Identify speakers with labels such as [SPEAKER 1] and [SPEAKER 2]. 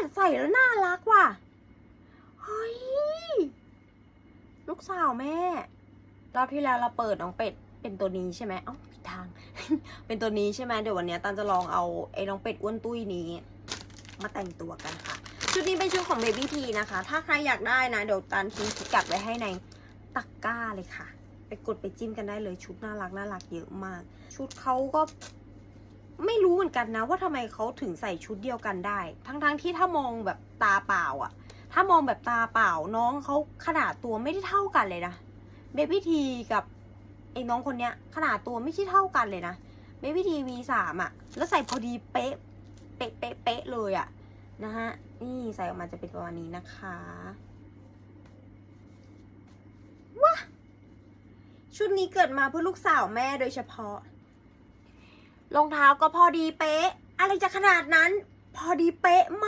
[SPEAKER 1] แต่ใส่แล้วน่ารักว่ะ เฮ้ย ลูกสาวแม่ รอบที่แล้วเราเปิดน้องเป็ดเป็นตัวนี้ใช่ไหมเอ้าผิดทาง เป็นตัวนี้ใช่ไหมเดี๋ยววันนี้ตันจะลองเอาไอ้น้องเป็ดอ้วนตุ้ยนี้ มาแต่งตัวกันค่ะ ชุดนี้เป็นชุดของ Baby T นะคะ ถ้าใครอยากได้นะ เดี๋ยวตันทิ้งพิกัดไว้ให้ในตะกร้าเลยค่ะ ไปกดไปจิ้มกันได้เลยชุดน่ารักน่ารักเยอะมาก ชุดเขาก็ เหมือนกันนะว่าทำไมเขาถึงใส่ชุดเดียวกันได้ ทั้งๆที่ถ้ามองแบบตาเปล่าอะถ้ามองแบบตาเปล่าน้องเขาขนาดตัวไม่ได้เท่ากันเลยนะเบบี้ทีกับไอ้น้องคนเนี้ย ขนาดตัวไม่ใช่เท่ากันเลยนะเบบี้ทีวีสามอะแล้วใส่พอดีเป๊ะเป๊ะเป๊ะเป๊ะเลยอะนะฮะนี่ใส่ออกมาจะเป็นประมาณนี้นะคะว้าชุดนี้เกิดมาเพื่อลูกสาวแม่โดยเฉพาะ รองเท้าก็พอดีเป๊ะ อะไรจะขนาดนั้น พอดีเป๊ะมาก